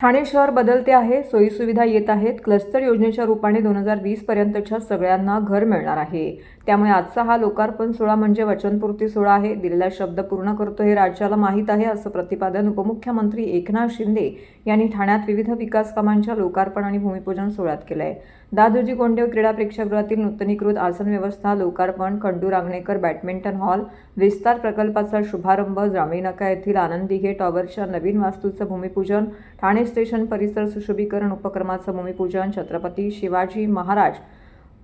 ठाणे शहर बदलते आहे सोयीसुविधा येत आहेत क्लस्टर योजनेच्या रूपाने दोन हजार वीसपर्यंतच्या सगळ्यांना घर मिळणार आहे. त्यामुळे आजचा हा लोकार्पण सोहळा म्हणजे वचनपूर्ती सोहळा आहे. दिलेला शब्द पूर्ण करतो हे राज्याला माहीत आहे असं प्रतिपादन उपमुख्यमंत्री एकनाथ शिंदे यांनी ठाण्यात विविध विकास कामांच्या लोकार्पण आणि भूमिपूजन सोहळ्यात आहे दादोजी कोंडेव क्रीडा प्रेक्षागृहातील नूतनीकृत आसन व्यवस्था लोकार्पण खंडू रांगणेकर बॅडमिंटन हॉल विस्तार प्रकल्पाचा शुभारंभ जांभीनाका येथील आनंदी हे टॉवरच्या नवीन वास्तूचं भूमिपूजन ठाणे स्टेशन परिसर सुशोभीकरण उपक्रमाचं भूमिपूजन छत्रपती शिवाजी महाराज.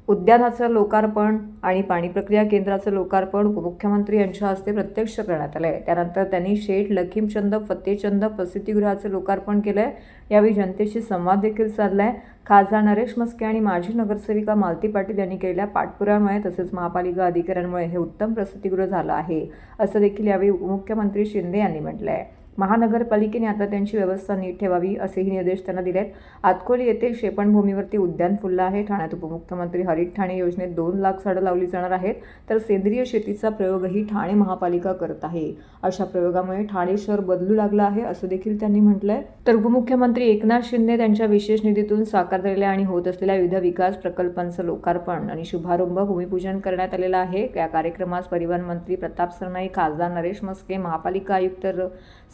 उद्यानाचं लोकार्पण आणि पाणी प्रक्रिया केंद्राचं लोकार्पण उपमुख्यमंत्री यांच्या हस्ते प्रत्यक्ष करण्यात आलंय. त्यानंतर त्यांनी शेठ लखीमचंद फतेचंद प्रसिद्धीगृहाचं लोकार्पण केलंय. यावेळी जनतेशी संवाद देखील साधलाय. खासदार नरेश मस्के आणि माजी नगरसेविका मालती पाटील यांनी केलेल्या पाठपुराव्यामुळे तसेच महापालिका अधिकाऱ्यांमुळे हे उत्तम प्रसिद्धीगृह झालं आहे असं देखील यावेळी उपमुख्यमंत्री शिंदे यांनी म्हटलंय. महानगरपालिकेने आता त्यांची व्यवस्था नीट ठेवावी असेही निर्देश त्यांना दिले आहेत आतकोली येथे शेपणभूमीवरती उद्यान फुललं आहे. ठाण्यात उपमुख्यमंत्री हरित ठाणे योजनेत दोन लाख झाडं लावली जाणार आहेत. तर सेंद्रिय शेतीचा प्रयोगही ठाणे महापालिका करत आहे. अशा प्रयोगामुळे ठाणे शहर बदलू लागलं आहे असं देखील त्यांनी म्हटलं आहे तर उपमुख्यमंत्री एकनाथ शिंदे त्यांच्या विशेष निधीतून साकार झालेल्या आणि होत असलेल्या विविध विकास प्रकल्पांचं लोकार्पण आणि शुभारंभ भूमिपूजन करण्यात आलेलं आहे. या कार्यक्रमास परिवहन मंत्री प्रताप सरनाई खासदार नरेश मस्के महापालिका आयुक्त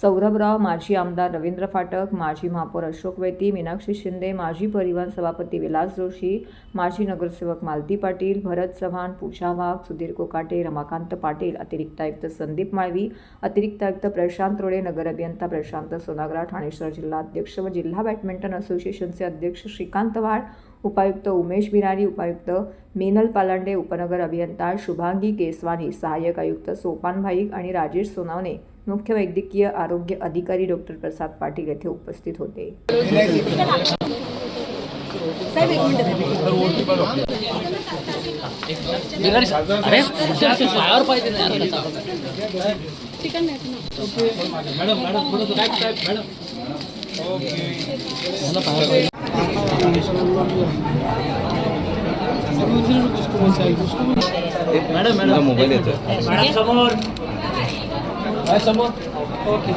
सौरभराव माजी आमदार रवींद्र फाटक माजी महापौर अशोक वैती मीनाक्षी शिंदे माजी परिवहन सभापती विलास जोशी माजी नगरसेवक मालती पाटील भरत चव्हाण पूजा वाघ सुधीर कोकाटे रमाकांत पाटील अतिरिक्त आयुक्त संदीप माळवी अतिरिक्त आयुक्त प्रशांत रोडे नगर अभियंता प्रशांत सोनागरा ठाणे शहर जिल्हा अध्यक्ष व जिल्हा बॅडमिंटन असोसिएशनचे अध्यक्ष श्रीकांत वाड उपायुक्त उमेश बिरारी उपायुक्त मेनल पालांडे उपनगर अभियंता शुभांगी केसवानी सहाय्यक आयुक्त सोपान भाईक आणि राजेश सोनावणे मुख्य वैद्यकीय आरोग्य अधिकारी डॉक्टर प्रसाद पाटील येथे उपस्थित होते. Madam madam madam. मोबाईल येतो मॅडम समोर. काय समोर? ओके.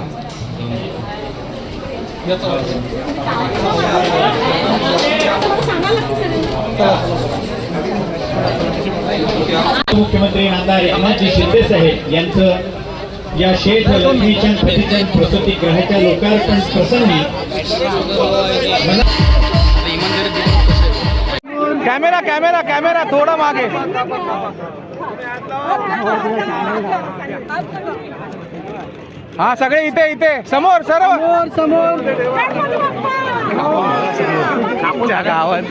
मुख्यमंत्री नामदार अमरजी शिंदे साहेब यांचं या शेठ लक्ष्मीचंद प्रतिचंद प्रसूती ग्रहाच्या लोकार्पण प्रसंगी कॅमेरा कॅमेरा कॅमेरा थोडा मागे. हा सगळे इथे इथे. समोर सर्व. समोर समोर. गावात.